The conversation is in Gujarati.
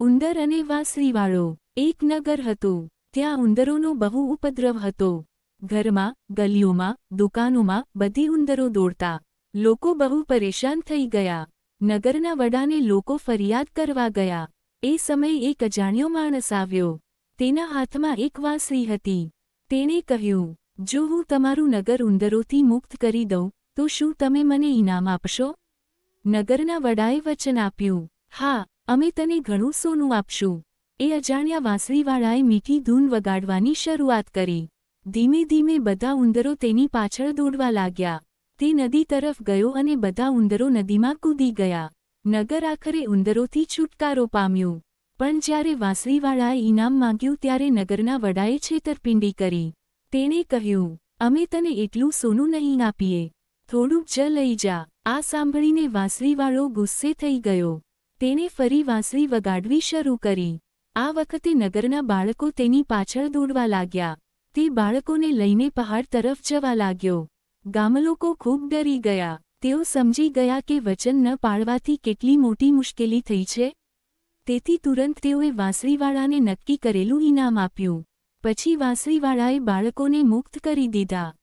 ઉંદર અને વાંસળીવાળો એક નગર હતું. ત્યાં ઉંદરોનો બહુ ઉપદ્રવ હતો. ઘરમાં, ગલીઓમાં, દુકાનોમાં બધી ઉંદરો દોડતા. લોકો બહુ પરેશાન થઈ ગયા. નગરના વડાને લોકો ફરિયાદ કરવા ગયા. એ સમયે એક અજાણ્યો માણસ આવ્યો. તેના હાથમાં એક વાંસળી હતી. તેણે કહ્યું, જો હું તમારું નગર ઉંદરોથી મુક્ત કરી દઉં, તો શું તમે મને ઇનામ આપશો? નગરના વડાએ વચન આપ્યું, હા અમે તને ઘણું સોનું આપશું. એ અજાણ્યા વાંસળીવાળાએ મીઠી ધૂન વગાડવાની શરૂઆત કરી. ધીમે ધીમે બધા ઉંદરો તેની પાછળ દોડવા લાગ્યા. તે નદી તરફ ગયો અને બધા ઉંદરો નદીમાં કૂદી ગયા. નગર આખરે ઉંદરોથી છુટકારો પામ્યું. પણ જ્યારે વાંસળીવાળાએ ઇનામ માંગ્યું ત્યારે નગરના વડાએ છેતરપિંડી કરી. તેણે કહ્યું, અમે તને એટલું સોનું નહીં આપીએ. થોડુંક જ લઈ જા. આ સાંભળીને વાંસળીવાળો ગુસ્સે થઈ ગયો. તેણે ફરી વાંસળી વગાડવી શરૂ કરી. આ વખતે નગરના બાળકો તેની પાછળ દોડવા લાગ્યા. તે બાળકોને લઈને પહાડ તરફ જવા લાગ્યો. ગામલોકો ખૂબ ડરી ગયા. તેઓ સમજી ગયા કે વચન ન પાળવાથી કેટલી મોટી મુશ્કેલી થઈ છે. તેથી તુરંત તેઓએ વાંસળીવાળાને નક્કી કરેલું ઇનામ આપ્યું. પછી વાંસળીવાળાએ બાળકોને મુક્ત કરી દીધા.